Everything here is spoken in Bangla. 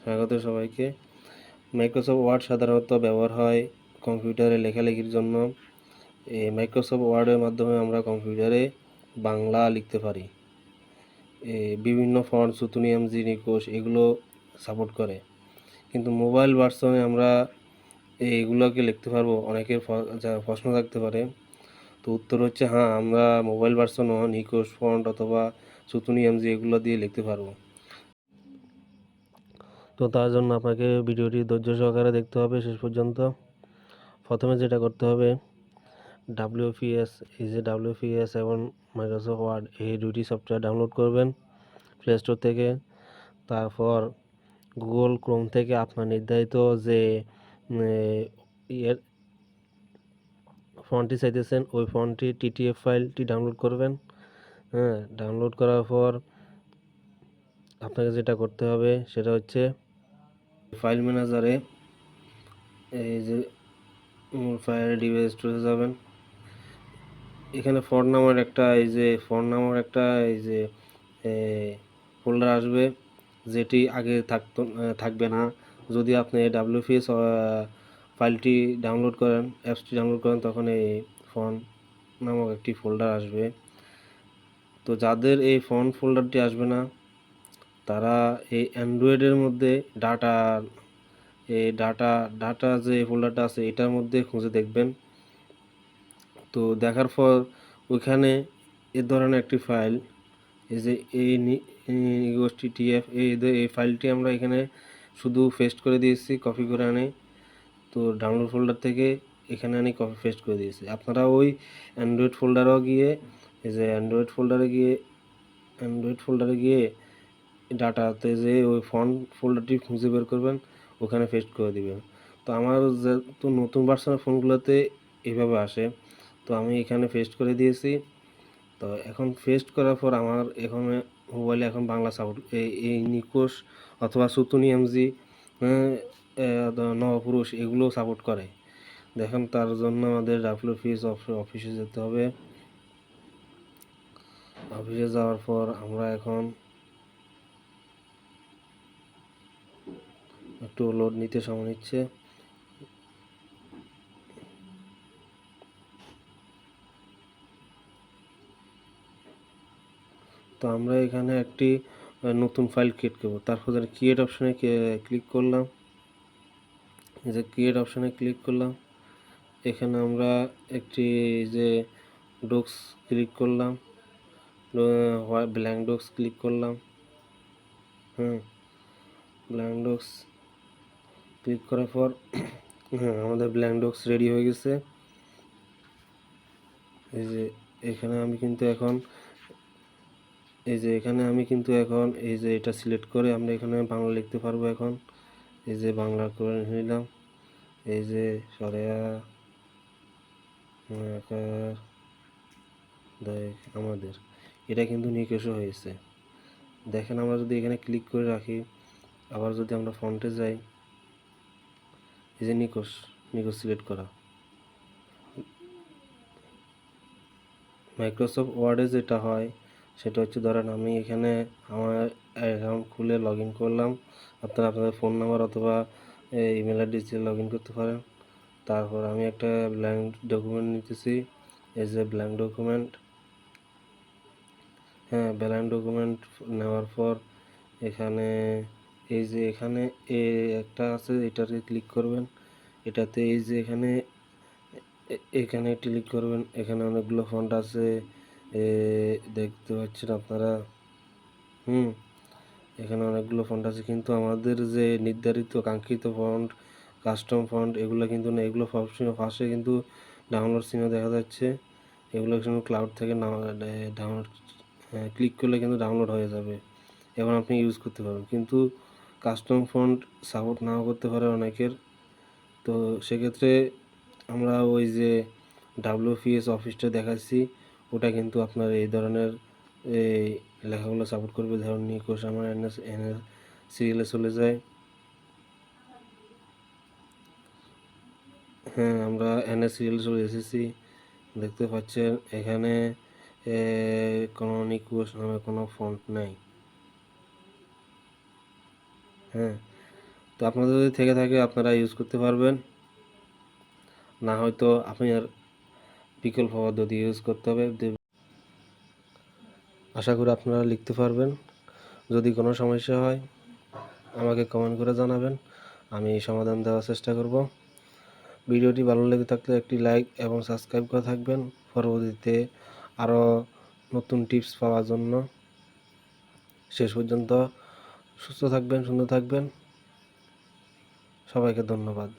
স্বাগত সবাইকে। মাইক্রোসফট ওয়ার্ড সাধারণত ব্যবহার হয় কম্পিউটারে লেখালেখির জন্য। এই মাইক্রোসফট ওয়ার্ডের মাধ্যমে আমরা কম্পিউটারে বাংলা লিখতে পারি। এ বিভিন্ন ফন্ট সুতুনিয়াম জিনিকোষ এগুলো সাপোর্ট করে। কিন্তু মোবাইল ভার্সনে আমরা এইগুলোকে লিখতে পারব, অনেকের প্রশ্ন থাকতে পারে। তো উত্তর হচ্ছে হ্যাঁ আমরা মোবাইল ভার্সনও নিকোষ ফন্ট অথবা সুতুনিয়াম জি এগুলো দিয়ে লিখতে পারব। তো তার জন্য আপনাকে ভিডিওটি ধৈর্য সহকারে দেখতে হবে শেষ পর্যন্ত। প্রথমে যেটা করতে হবে ডাব্লিউপিএস এই যে ডাব্লিউপিএস এবং মাইক্রোসফট ওয়ার্ড এই দুটি সফটওয়্যার ডাউনলোড করবেন প্লে স্টোর থেকে। তারপর গুগল ক্রোম থেকে আপনার নির্ধারিত যে ইয়ের ফন্টটি চাইতেছেন, ওই ফন্টটি টিটিএফ ফাইলটি ডাউনলোড করবেন। হ্যাঁ ডাউনলোড করার পর আপনাকে যেটা করতে হবে সেটা হচ্ছে ফাইল ম্যানেজারে, এই যে ফাইল ডিভাইস স্টোরেজে যাবেন। এখানে ফোন নামের একটা, এই যে ফোন নামের একটা, এই যে ফোল্ডার আসবে, যেটি আগে থাকতো থাকবে না। যদি আপনি ডাব্লিউপিএস ফাইলটি ডাউনলোড করেন, অ্যাপসটি ডাউনলোড করেন, তখন এই ফোন নামক একটি ফোল্ডার আসবে। তো যাদের এই ফোন ফোল্ডারটি আসবে না তারা এই অ্যান্ড্রয়েডের মধ্যে ডাটা এই ডাটা ডাটা যে ফোল্ডারটা আছে এটার মধ্যে খুঁজে দেখবেন। তো দেখার পর ওইখানে এ ধরনের একটি ফাইল এই যে এই গোষ্ঠী টিএফ এই এই ফাইলটি আমরা এখানে শুধু পেস্ট করে দিয়েছি কপি করে আনি। তো ডাউনলোড ফোল্ডার থেকে এখানে আনি কপি পেস্ট করে দিয়েছি। আপনারা ওই অ্যান্ড্রয়েড ফোল্ডারও গিয়ে, এই যে অ্যান্ড্রয়েড ফোল্ডারে গিয়ে অ্যান্ড্রয়েড ফোল্ডারে গিয়ে ডাটাতে যে ওই ফন্ট ফোল্ডারটি খুঁজে বের করবেন, ওখানে পেস্ট করে দিবেন। তো আমার যেহেতু নতুন ভার্সনের ফোনগুলোতে এইভাবে আসে, তো আমি এখানে পেস্ট করে দিয়েছি। তো এখন পেস্ট করার পর আমার এখন মোবাইলে এখন বাংলা সাপোর্ট এই নিকোষ অথবা সুতুনি এমজি নবপুরুষ এগুলো সাপোর্ট করে। দেখেন তার জন্য আমাদের ডাব্লিউ অফিস অফিসে যেতে হবে। অফিসে যাওয়ার পর আমরা এখন একটু লোড নিতে সময় নিচ্ছে। তো আমরা এখানে একটি নতুন ফাইল ক্রিয়েট করব। তারপর ক্রিয়েট অপশনে ক্লিক করলাম। যে ক্রিয়েট অপশনে ক্লিক করলাম। এখানে আমরা একটি যে ডক্স ক্লিক করলাম। ব্ল্যাঙ্ক ডক্স ক্লিক করলাম। হুম ব্ল্যাঙ্ক ডক্স ক্লিক করার পর হ্যাঁ আমাদের ব্ল্যাঙ্ক ডক্স রেডি হয়ে গেছে। এই যে এখানে আমি কিন্তু এখন, এই যে এখানে আমি কিন্তু এখন, এই যে এটা সিলেক্ট করে আমরা এখানে বাংলা লিখতে পারব এখন। এই যে বাংলা করে নিলাম। এই যে সরেয়া আকার আমাদের। এটা কিন্তু নিকেশও হয়েছে দেখেন আমরা যদি এখানে ক্লিক করে রাখি, আবার যদি আমরা ফন্টে যাই এই যে নিকোষ নিকোষ সিলেক্ট করা। মাইক্রোসফট ওয়ার্ডে যেটা হয়, সেটা হচ্ছে ধরেন আমি এখানে আমার অ্যাকাউন্ট খুলে লগ ইন করলাম। আপনারা আপনাদের ফোন নাম্বার অথবা ইমেল আইডি দিয়ে লগ ইন করতে পারেন। তারপর আমি একটা ব্ল্যাঙ্ক ডকুমেন্ট নিতেছি। এই যে ব্ল্যাঙ্ক ডকুমেন্ট। হ্যাঁ ব্ল্যাঙ্ক ডকুমেন্ট নেওয়ার পর এখানে এই যে এখানে এ একটা আছে, এটাতে ক্লিক করবেন। এটাতে এই যে এখানে এখানে ক্লিক করবেন। এখানে অনেকগুলো ফন্ট আছে। দেখতে পাচ্ছেন আপনারা? হুম, এখানে অনেকগুলো ফন্ট আছে। কিন্তু আমাদের যে নির্ধারিত, কাঙ্ক্ষিত ফন্ট কাস্টম ফন্ট এগুলো কিন্তু না এগুলো সবসময় ফার্স্টে কিন্তু ডাউনলোড সিনে দেখা যাচ্ছে। এগুলো কিন্তু ক্লাউড থেকে ডাউনলোড ক্লিক করলে কিন্তু ডাউনলোড হয়ে যাবে। এবং আপনি ইউজ করতে পারবেন। কিন্তু কাস্টম ফন্ট সাপোর্ট নাও করতে পারে অনেকের। তো সেক্ষেত্রে আমরা ওই যে ডাব্লিউপিএস অফিসটা দেখাচ্ছি, ওটা কিন্তু আপনার এই ধরনের, এই লেখাগুলো সাপোর্ট করবে। ধরুন নিকোষ আমার এনএস এনএস সিরিয়ালে চলে যায়। হ্যাঁ আমরা এনএস সিরিয়ালে চলে এসেছি। দেখতে পাচ্ছেন, এখানে কোনো নিকোষ নামে কোনো ফন্ট নাই। হ্যাঁ। তো আপনাদের যদি থেকে থাকে, আপনারা ইউজ করতে পারবেন। না হয়তো আপনার বিকল্প পদ্ধতি ইউজ করতে হবে। আশা করি আপনারা লিখতে পারবেন। যদি কোনো সমস্যা হয়, আমাকে কমেন্ট করে জানাবেন। আমি সমাধান দেওয়ার চেষ্টা করব। ভিডিওটি ভালো লেগে থাকলে একটি লাইক এবং সাবস্ক্রাইব করে থাকবেন। পরবর্তীতে আরও নতুন টিপস পাওয়ার জন্য শেষ পর্যন্ত সুস্থ থাকবেন সুন্দর থাকবেন। সবাইকে ধন্যবাদ।